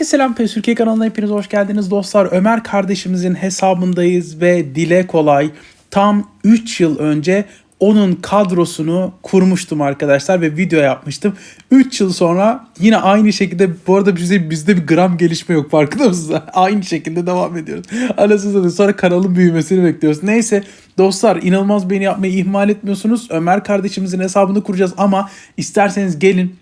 Herkese selam Türkiye kanalına hepiniz hoş geldiniz dostlar. Ömer kardeşimizin hesabındayız ve dile kolay tam 3 yıl önce onun kadrosunu kurmuştum arkadaşlar ve video yapmıştım. 3 yıl sonra yine aynı şekilde bu arada bizde, bizde bir gram gelişme yok farkında mısınız? aynı şekilde devam ediyoruz. Anasını sonra kanalın büyümesini bekliyoruz. Neyse dostlar inanılmaz beni yapmayı ihmal etmiyorsunuz. Ömer kardeşimizin hesabını kuracağız ama isterseniz gelin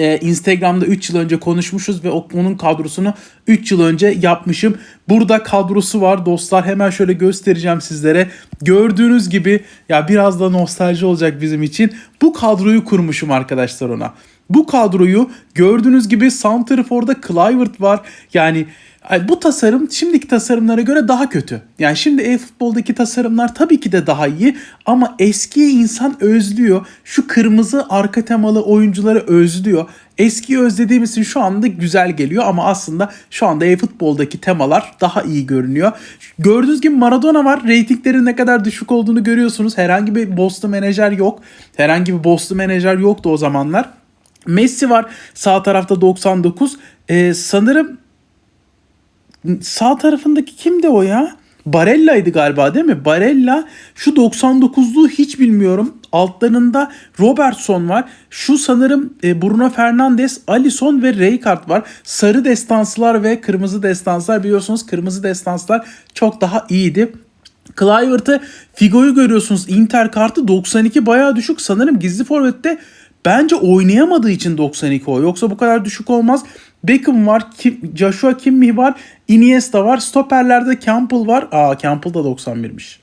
e, Instagram'da 3 yıl önce konuşmuşuz ve onun kadrosunu 3 yıl önce yapmışım. Burada kadrosu var dostlar. Hemen şöyle göstereceğim sizlere. Gördüğünüz gibi ya biraz da nostalji olacak bizim için. Bu kadroyu kurmuşum arkadaşlar ona. Bu kadroyu gördüğünüz gibi Santrfor'da Clivert var. Yani bu tasarım şimdiki tasarımlara göre daha kötü. Yani şimdi e-futboldaki tasarımlar tabii ki de daha iyi ama eski insan özlüyor. Şu kırmızı arka temalı oyuncuları özlüyor. Eskiyi özlediğimiz için şu anda güzel geliyor ama aslında şu anda e-futboldaki temalar daha iyi görünüyor. Gördüğünüz gibi Maradona var. Ratinglerin ne kadar düşük olduğunu görüyorsunuz. Herhangi bir boss'lu menajer yok. Herhangi bir boss'lu menajer yoktu o zamanlar. Messi var sağ tarafta 99. Ee, sanırım sağ tarafındaki kimdi o ya? Barella'ydı galiba değil mi? Barella şu 99'luğu hiç bilmiyorum. Altlarında Robertson var. Şu sanırım e, Bruno Fernandes, Alisson ve Rijkaard var. Sarı destanslar ve kırmızı destanslar biliyorsunuz kırmızı destanslar çok daha iyiydi. Clivert'ı Figo'yu görüyorsunuz. Inter kartı 92 bayağı düşük. Sanırım gizli forvette bence oynayamadığı için 92 o. Yoksa bu kadar düşük olmaz. Beckham var, Kim, Joshua Kimmich var, Iniesta var. Stoperlerde Campbell var. Aa Campbell da 91'miş.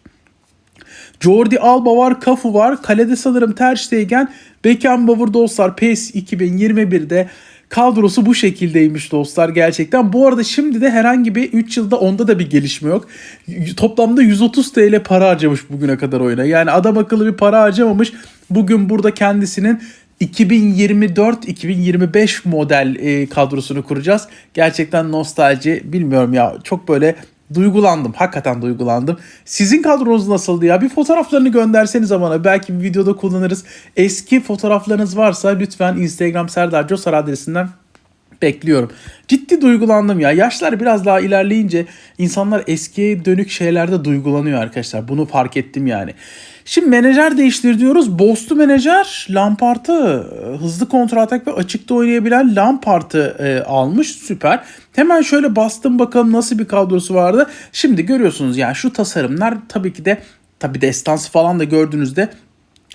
Jordi Alba var, Cafu var. Kalede sanırım Ter Stegen, Beckenbauer dostlar PES 2021'de kadrosu bu şekildeymiş dostlar gerçekten. Bu arada şimdi de herhangi bir 3 yılda onda da bir gelişme yok. Toplamda 130 TL para harcamış bugüne kadar oyuna. Yani adam akıllı bir para harcamamış. Bugün burada kendisinin 2024-2025 model e, kadrosunu kuracağız. Gerçekten nostalji bilmiyorum ya çok böyle duygulandım. Hakikaten duygulandım. Sizin kadronuz nasıldı ya? Bir fotoğraflarını gönderseniz bana. Belki bir videoda kullanırız. Eski fotoğraflarınız varsa lütfen Instagram Serdar Cosar adresinden bekliyorum. Ciddi duygulandım ya. Yaşlar biraz daha ilerleyince insanlar eskiye dönük şeylerde duygulanıyor arkadaşlar. Bunu fark ettim yani. Şimdi menajer değiştir diyoruz. Boss'lu menajer Lampard'ı hızlı kontratak ve açıkta oynayabilen Lampard'ı e, almış. Süper. Hemen şöyle bastım bakalım nasıl bir kadrosu vardı. Şimdi görüyorsunuz yani şu tasarımlar tabii ki de tabii destansı falan da gördüğünüzde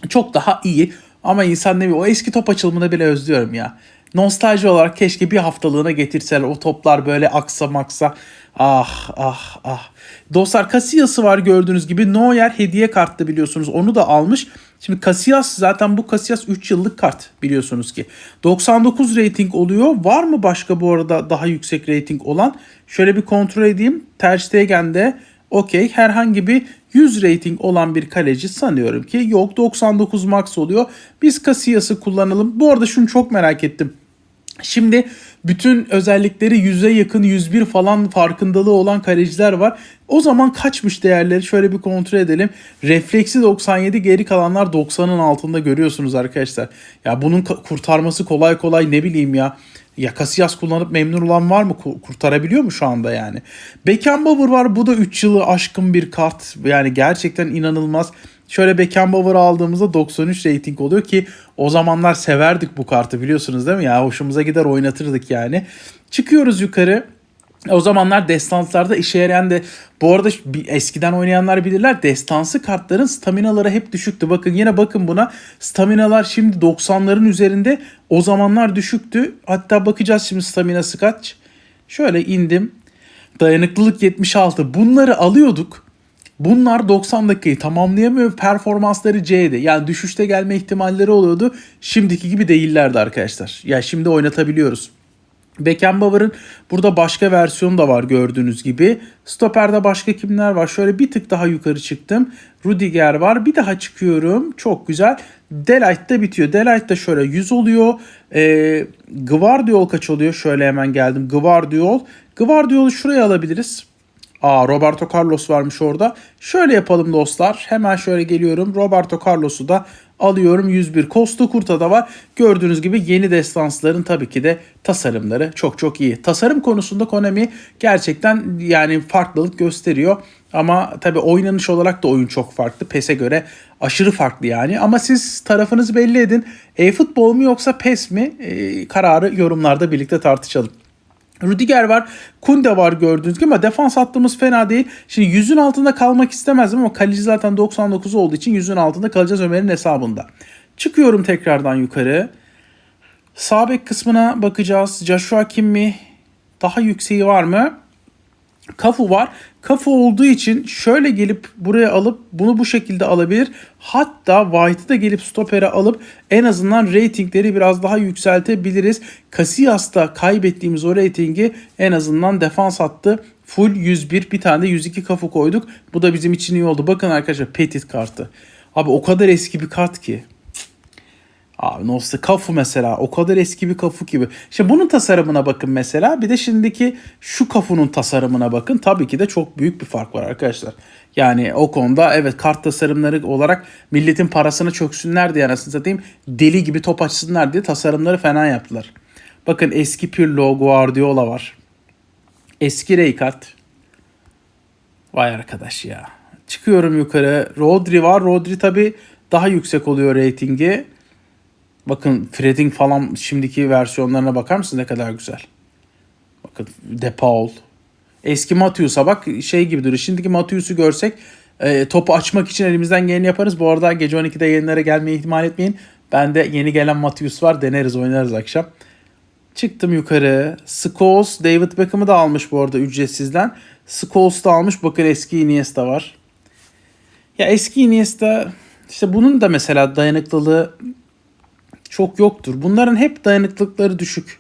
çok daha iyi. Ama insan ne o eski top açılımını bile özlüyorum ya. Nostalji olarak keşke bir haftalığına getirseler o toplar böyle aksa maksa. Ah ah ah. Dostlar Casillas'ı var gördüğünüz gibi. Neuer hediye kartı biliyorsunuz. Onu da almış. Şimdi Casillas zaten bu Casillas 3 yıllık kart biliyorsunuz ki. 99 rating oluyor. Var mı başka bu arada daha yüksek rating olan? Şöyle bir kontrol edeyim. Ter Stegen'de okey herhangi bir 100 rating olan bir kaleci sanıyorum ki yok 99 max oluyor. Biz Casillas'ı kullanalım. Bu arada şunu çok merak ettim. Şimdi bütün özellikleri 100'e yakın 101 falan farkındalığı olan kaleciler var. O zaman kaçmış değerleri şöyle bir kontrol edelim. Refleksi 97 geri kalanlar 90'ın altında görüyorsunuz arkadaşlar. Ya bunun kurtarması kolay kolay ne bileyim ya. Ya Casillas kullanıp memnun olan var mı? Kurtarabiliyor mu şu anda yani? Beckenbauer var. Bu da 3 yılı aşkın bir kart. Yani gerçekten inanılmaz. Şöyle Beckenbauer aldığımızda 93 rating oluyor ki o zamanlar severdik bu kartı biliyorsunuz değil mi? Ya hoşumuza gider oynatırdık yani. Çıkıyoruz yukarı. O zamanlar destanslarda işe yarayan de bu arada eskiden oynayanlar bilirler destansı kartların staminaları hep düşüktü. Bakın yine bakın buna staminalar şimdi 90'ların üzerinde o zamanlar düşüktü. Hatta bakacağız şimdi staminası kaç. Şöyle indim. Dayanıklılık 76. Bunları alıyorduk. Bunlar 90 dakikayı tamamlayamıyor. Performansları C'de. Yani düşüşte gelme ihtimalleri oluyordu. Şimdiki gibi değillerdi arkadaşlar. Ya yani şimdi oynatabiliyoruz. Beckenbauer'ın burada başka versiyonu da var gördüğünüz gibi. Stoper'de başka kimler var? Şöyle bir tık daha yukarı çıktım. Rudiger var. Bir daha çıkıyorum. Çok güzel. Delight'da bitiyor. Delight'da şöyle 100 oluyor. Ee, Gvardiol kaç oluyor? Şöyle hemen geldim. Gvardiol. Gvardiol'u şuraya alabiliriz. Aa Roberto Carlos varmış orada. Şöyle yapalım dostlar. Hemen şöyle geliyorum. Roberto Carlos'u da alıyorum 101. Costa Curta da var. Gördüğünüz gibi yeni destansların tabii ki de tasarımları çok çok iyi. Tasarım konusunda Konami gerçekten yani farklılık gösteriyor. Ama tabii oynanış olarak da oyun çok farklı. PES'e göre aşırı farklı yani. Ama siz tarafınızı belli edin. E-futbol mu yoksa PES mi? Ee, kararı yorumlarda birlikte tartışalım. Rudiger var. Kunde var gördüğünüz gibi ama defans hattımız fena değil. Şimdi yüzün altında kalmak istemezdim ama kaleci zaten 99 olduğu için yüzün altında kalacağız Ömer'in hesabında. Çıkıyorum tekrardan yukarı. Sağ bek kısmına bakacağız. Joshua Kim mi? Daha yükseği var mı? Kafu var. Kafu olduğu için şöyle gelip buraya alıp bunu bu şekilde alabilir. Hatta White'ı da gelip stopere alıp en azından ratingleri biraz daha yükseltebiliriz. Casillas'ta kaybettiğimiz o ratingi en azından defans hattı full 101 bir tane de 102 kafu koyduk. Bu da bizim için iyi oldu. Bakın arkadaşlar Petit kartı. Abi o kadar eski bir kart ki. Abi Nosta kafu mesela o kadar eski bir kafu gibi. Şimdi bunun tasarımına bakın mesela. Bir de şimdiki şu kafunun tasarımına bakın. Tabii ki de çok büyük bir fark var arkadaşlar. Yani o konuda evet kart tasarımları olarak milletin parasını çöksünler diye anasını satayım. Deli gibi top açsınlar diye tasarımları fena yaptılar. Bakın eski Pirlo, Guardiola var. Eski Rijkaard. Vay arkadaş ya. Çıkıyorum yukarı. Rodri var. Rodri tabii daha yüksek oluyor reytingi. Bakın Fred'in falan şimdiki versiyonlarına bakar mısın ne kadar güzel. Bakın De Paul. Eski Matius'a bak şey gibi duruyor. Şimdiki Matius'u görsek e, topu açmak için elimizden geleni yaparız. Bu arada gece 12'de yayınlara gelmeyi ihmal etmeyin. Bende yeni gelen Matius var. Deneriz oynarız akşam. Çıktım yukarı. Scholes, David Beckham'ı da almış bu arada ücretsizden. Scholes da almış. Bakın eski Iniesta var. Ya eski Iniesta işte bunun da mesela dayanıklılığı çok yoktur. Bunların hep dayanıklılıkları düşük.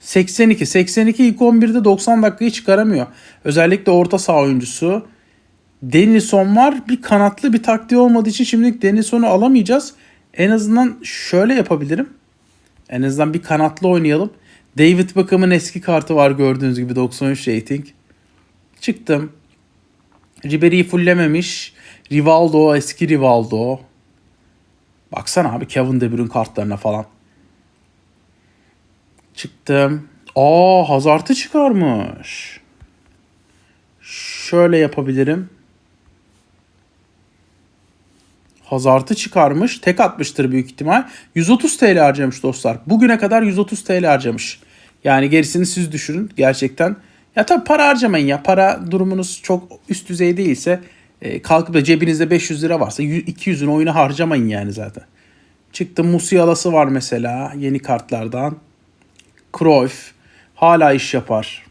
82. 82 ilk 11'de 90 dakikayı çıkaramıyor. Özellikle orta saha oyuncusu. Denilson var. Bir kanatlı bir taktiği olmadığı için şimdilik Denilson'u alamayacağız. En azından şöyle yapabilirim. En azından bir kanatlı oynayalım. David Beckham'ın eski kartı var gördüğünüz gibi 93 rating. Çıktım. Ribery'i fulllememiş. Rivaldo eski Rivaldo. Baksana abi Kevin De Bruyne kartlarına falan. Çıktım. Aa Hazard'ı çıkarmış. Şöyle yapabilirim. Hazard'ı çıkarmış. Tek atmıştır büyük ihtimal. 130 TL harcamış dostlar. Bugüne kadar 130 TL harcamış. Yani gerisini siz düşünün. Gerçekten. Ya tabii para harcamayın ya. Para durumunuz çok üst düzey değilse e, kalkıp da cebinizde 500 lira varsa 200'ün oyunu harcamayın yani zaten. Çıktı Musiala'sı var mesela yeni kartlardan. Cruyff hala iş yapar.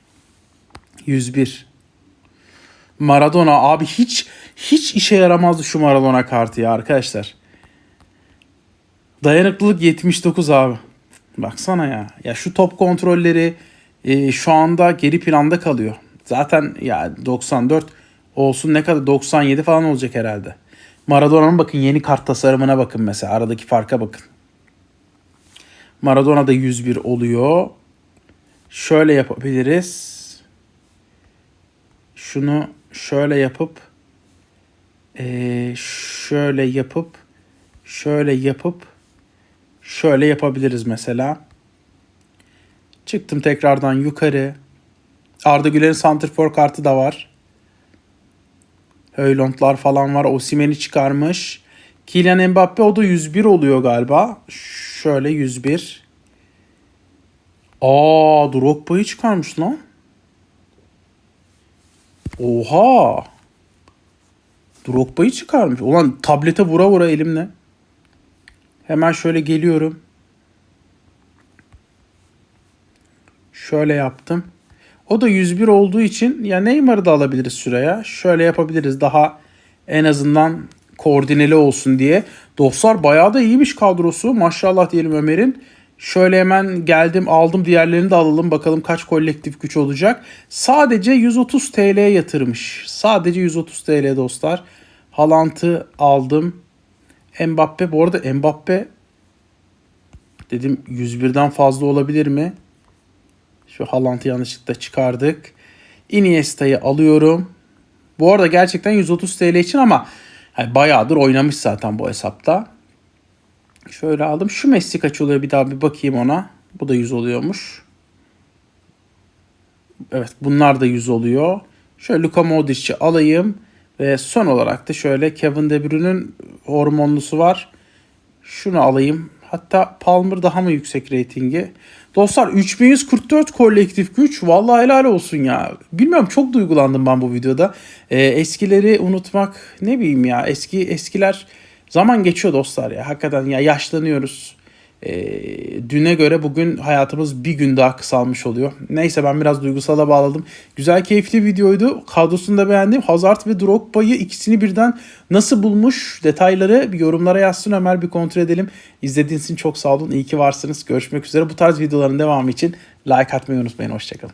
101. Maradona abi hiç hiç işe yaramazdı şu Maradona kartı ya arkadaşlar. Dayanıklılık 79 abi. Baksana ya. Ya şu top kontrolleri e, şu anda geri planda kalıyor. Zaten ya 94 olsun ne kadar 97 falan olacak herhalde. Maradona'nın bakın yeni kart tasarımına bakın mesela. Aradaki farka bakın. Maradona da 101 oluyor. Şöyle yapabiliriz. Şunu şöyle yapıp ee, şöyle yapıp şöyle yapıp şöyle yapabiliriz mesela. Çıktım tekrardan yukarı. Arda Güler'in Santrfor kartı da var. Höylundlar falan var. Osimhen'i çıkarmış. Kylian Mbappe o da 101 oluyor galiba. Şöyle 101. Aa Drogba'yı çıkarmış lan. Oha. Drogba'yı çıkarmış. Ulan tablete vura vura elimle. Hemen şöyle geliyorum. Şöyle yaptım. O da 101 olduğu için ya Neymar'ı da alabiliriz şuraya. Şöyle yapabiliriz daha en azından koordineli olsun diye. Dostlar bayağı da iyiymiş kadrosu. Maşallah diyelim Ömer'in. Şöyle hemen geldim aldım diğerlerini de alalım bakalım kaç kolektif güç olacak. Sadece 130 TL yatırmış. Sadece 130 TL dostlar. Halant'ı aldım. Mbappe bu arada Mbappe dedim 101'den fazla olabilir mi? Şu Haaland'ı yanlışlıkla çıkardık. Iniesta'yı alıyorum. Bu arada gerçekten 130 TL için ama yani bayağıdır oynamış zaten bu hesapta. Şöyle aldım. Şu Messi kaç oluyor bir daha bir bakayım ona. Bu da 100 oluyormuş. Evet bunlar da 100 oluyor. Şöyle Luka Modric'i alayım. Ve son olarak da şöyle Kevin De Bruyne'nin hormonlusu var. Şunu alayım. Hatta Palmer daha mı yüksek reytingi? Dostlar 3144 kolektif güç. Vallahi helal olsun ya. Bilmiyorum çok duygulandım ben bu videoda. Ee, eskileri unutmak ne bileyim ya. Eski eskiler zaman geçiyor dostlar ya. Hakikaten ya yaşlanıyoruz. Ee, düne göre bugün hayatımız bir gün daha kısalmış oluyor. Neyse ben biraz duygusala bağladım. Güzel keyifli videoydu. Kadrosunu da beğendim. Hazard ve Drogba'yı ikisini birden nasıl bulmuş detayları yorumlara yazsın Ömer bir kontrol edelim. İzlediğiniz için çok sağ olun. İyi ki varsınız. Görüşmek üzere. Bu tarz videoların devamı için like atmayı unutmayın. Hoşçakalın.